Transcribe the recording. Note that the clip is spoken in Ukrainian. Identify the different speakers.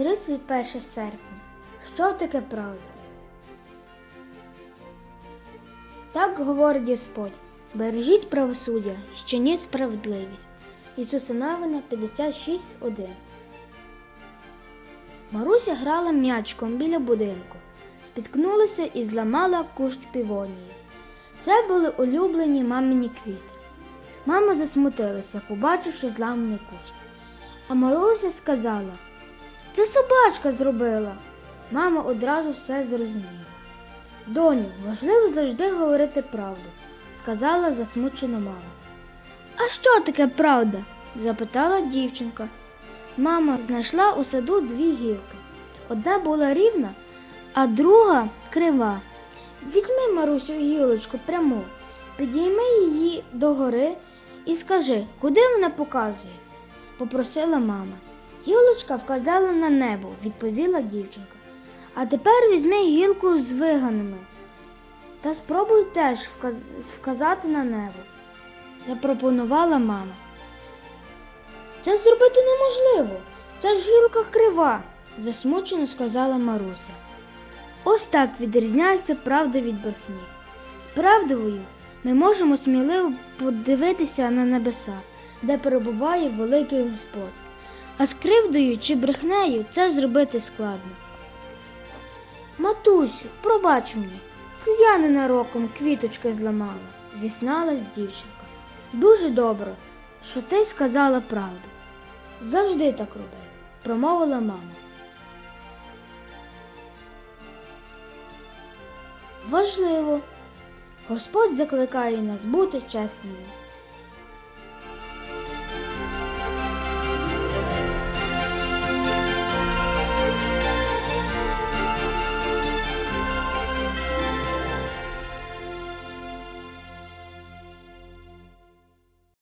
Speaker 1: 31 серпня. Що таке правда? Так говорить Господь. Бережіть правосуддя, щиніть справедливість. Ісуса Навина 56.1 Маруся грала м'ячком біля будинку, спіткнулася і зламала кущ півонії. Це були улюблені мамині квіти. Мама засмутилася, побачивши зламаний кущ. А Маруся сказала, це собачка зробила. Мама одразу все зрозуміла. Доню, важливо завжди говорити правду, сказала засмучена мама. А що таке правда? запитала дівчинка. Мама знайшла у саду дві гілки. Одна була рівна, а друга крива. Візьми Марусю гілочку пряму, підійми її догори і скажи, куди вона показує, попросила мама. Гілочка вказала на небо, відповіла дівчинка. А тепер візьми гілку з виганами. Та спробуй теж вказ- вказати на небо, запропонувала мама. Це зробити неможливо. Це ж гілка крива, засмучено сказала Маруся. Ось так відрізняється правда від брехні. З правдою ми можемо сміливо подивитися на небеса, де перебуває великий Господь. А з кривдою чи брехнею це зробити складно. Матусю, пробач мені, це я ненароком квіточки зламала, зізналась дівчинка. Дуже добре, що ти сказала правду. Завжди так роби, промовила мама. Важливо. Господь закликає нас бути чесними.